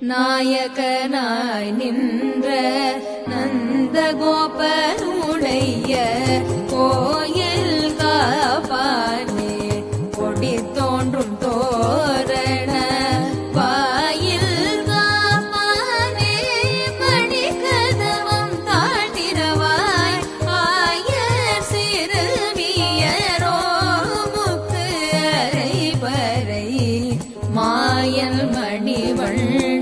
நாயகனாய் நின்ற நந்த கோபனுடைய கோயில் காப்பானே. கொடி தோன்றும் தோரண வாயில் காப்பானே. கதவம் தாழ்த்திரவாய் ஆயர் சிறுமியரோ முக்கு அரை அரைபறை. மாயல் மணிவள்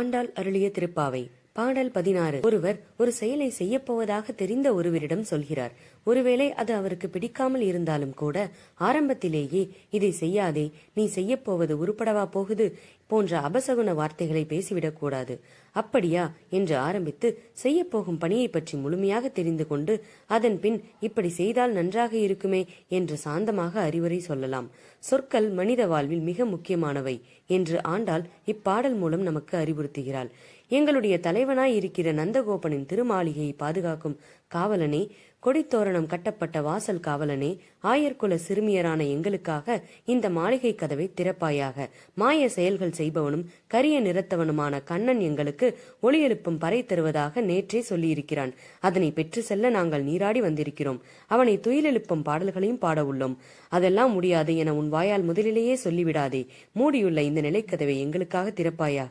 ஆண்டாள் அருளிய திருப்பாவை. பாடல் பதினாறு. ஒருவர் ஒரு செயலை செய்யப்போவதாக தெரிந்த ஒருவரிடம் சொல்கிறார். ஒருவேளை அது அவருக்கு பிடிக்காமல் இருந்தாலும் கூட ஆரம்பத்திலேயே இதை செய்யாதே நீ செய்யப் போவது உருப்படவா போகுது? போன்ற அபசகுண வார்த்தைகளை பேசிவிடக் கூடாது. அப்படியா? என்று ஆரம்பித்து செய்யப் போகும் பணியை பற்றி முழுமையாக தெரிந்து கொண்டு அதன் பின் இப்படி செய்தால் நன்றாக இருக்குமே என்று சாந்தமாக அறிவுரை சொல்லலாம். சொற்கள் மனித வாழ்வில் மிக முக்கியமானவை என்று ஆண்டால் இப்பாடல் மூலம் நமக்கு அறிவுறுத்துகிறாள். எங்களுடைய தலைவனாய் இருக்கிற நந்தகோபனின் திருமாளிகையை பாதுகாக்கும் காவலனே கொடித்தோரணம் கட்டப்பட்ட வாசல் காவலனே ஆயர்குல சிறுமியரான எங்களுக்காக இந்த மாளிகை கதவை திறப்பாயாக. மாய செயல்கள் செய்பவனும் கரிய நிறத்தவனுமான கண்ணன் எங்களுக்கு ஒளி எழுப்பும் பறை தருவதாக நேற்றே சொல்லியிருக்கிறான். அதனை பெற்று செல்ல நாங்கள் நீராடி வந்திருக்கிறோம். அவனை துயிலெழுப்பும் பாடல்களையும் பாட உள்ளோம். அதெல்லாம் முடியாது என உன் வாயால் முதலிலேயே சொல்லிவிடாதே. மூடியுள்ள இந்த நிலைக்கதவை எங்களுக்காக திறப்பாயாக.